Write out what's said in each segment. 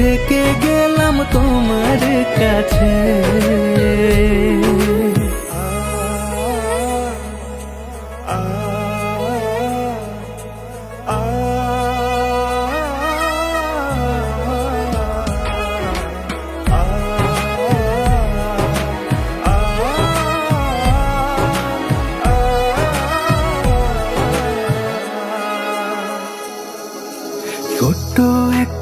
থেকে গেলাম তোমার কাছে।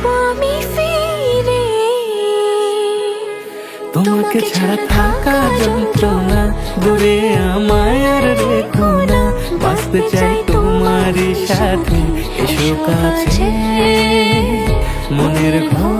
আসব আমি ফিরে। তোমাকে ছাড়া থাকা যন্ত্রণা। দূরে আমায় আর রেখো না। বাঁচতে চাই তোমার সাথে। এসো কাছে। মনের ঘরে